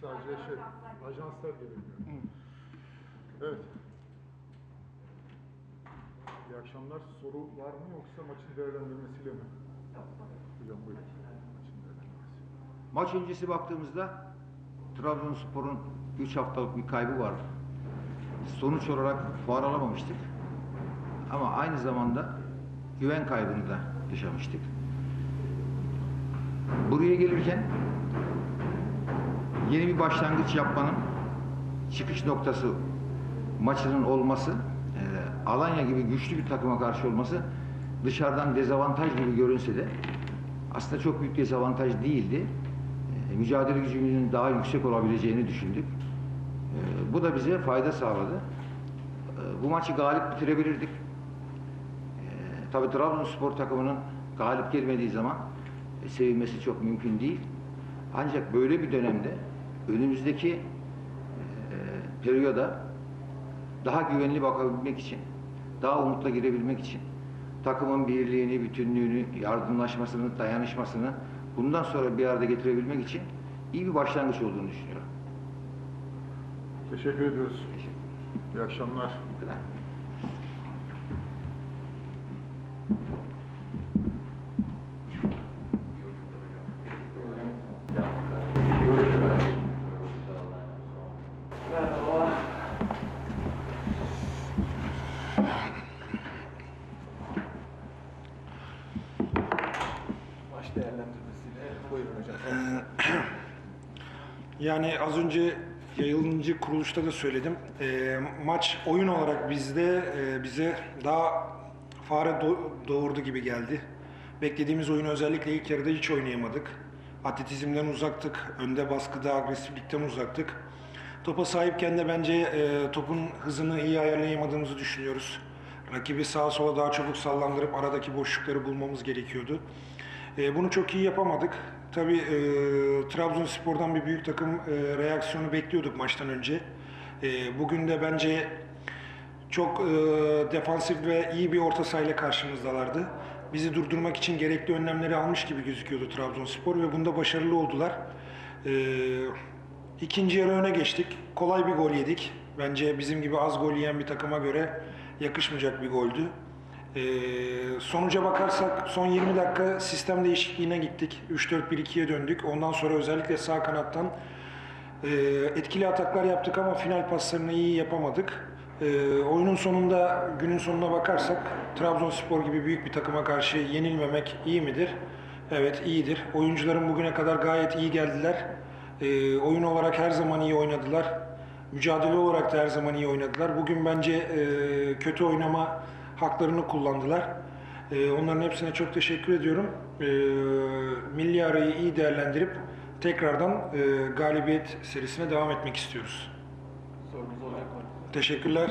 sadece şey, ajanslar gerekiyor. Evet. İyi akşamlar. Soru var mı yoksa maçın değerlendirmesiyle mi? Hocam buyurun. Maçın değerlendirmesi. Maç öncesi baktığımızda Trabzonspor'un 3 haftalık bir kaybı vardı. Sonuç olarak puan alamamıştık. Ama aynı zamanda güven kaybını da yaşamıştık. Buraya gelirken yeni bir başlangıç yapmanın çıkış noktası maçının olması, e, Alanya gibi güçlü bir takıma karşı olması dışarıdan dezavantaj gibi görünse de aslında çok büyük dezavantaj değildi. E, mücadele gücümüzün daha yüksek olabileceğini düşündük. E, bu da bize fayda sağladı. E, bu maçı galip bitirebilirdik. E, tabii Trabzonspor takımının galip gelmediği zaman e, sevinmesi çok mümkün değil. Ancak böyle bir dönemde önümüzdeki e, periyoda daha güvenli bakabilmek için, daha umutla girebilmek için takımın birliğini, bütünlüğünü, yardımlaşmasını, dayanışmasını bundan sonra bir arada getirebilmek için iyi bir başlangıç olduğunu düşünüyorum. Teşekkür ediyoruz. İyi akşamlar. Bu kadar. Değerlendirmesiyle buyurun hocam. Yani az önce yayılıncı kuruluşta da söyledim. Ee, maç oyun olarak bizde e, bize daha fare do- doğurdu gibi geldi. Beklediğimiz oyunu özellikle ilk yarıda hiç oynayamadık. Atletizmden uzaktık, önde baskıda agresiflikten uzaktık. Topa sahipken de bence e, topun hızını iyi ayarlayamadığımızı düşünüyoruz. Rakibi sağa sola daha çabuk sallandırıp aradaki boşlukları bulmamız gerekiyordu. E, bunu çok iyi yapamadık. Tabii e, Trabzonspor'dan bir büyük takım e, reaksiyonu bekliyorduk maçtan önce. E, bugün de bence çok e, defansif ve iyi bir orta sahayla karşımızdalardı. Bizi durdurmak için gerekli önlemleri almış gibi gözüküyordu Trabzonspor ve bunda başarılı oldular. E, ikinci yarı öne geçtik. Kolay bir gol yedik. Bence bizim gibi az gol yiyen bir takıma göre yakışmayacak bir goldü. Ee, sonuca bakarsak son 20 dakika sistem değişikliğine gittik. 3-4-1-2'ye döndük. Ondan sonra özellikle sağ kanattan e, etkili ataklar yaptık ama final paslarını iyi yapamadık. E, oyunun sonunda, günün sonuna bakarsak Trabzonspor gibi büyük bir takıma karşı yenilmemek iyi midir? Evet iyidir. Oyuncuların bugüne kadar gayet iyi geldiler. E, oyun olarak her zaman iyi oynadılar. Mücadele olarak da her zaman iyi oynadılar. Bugün bence e, kötü oynama haklarını kullandılar. E, onların hepsine çok teşekkür ediyorum. E, milli arayı iyi değerlendirip tekrardan e, galibiyet serisine devam etmek istiyoruz. Sorunuz olacak mı? Teşekkürler.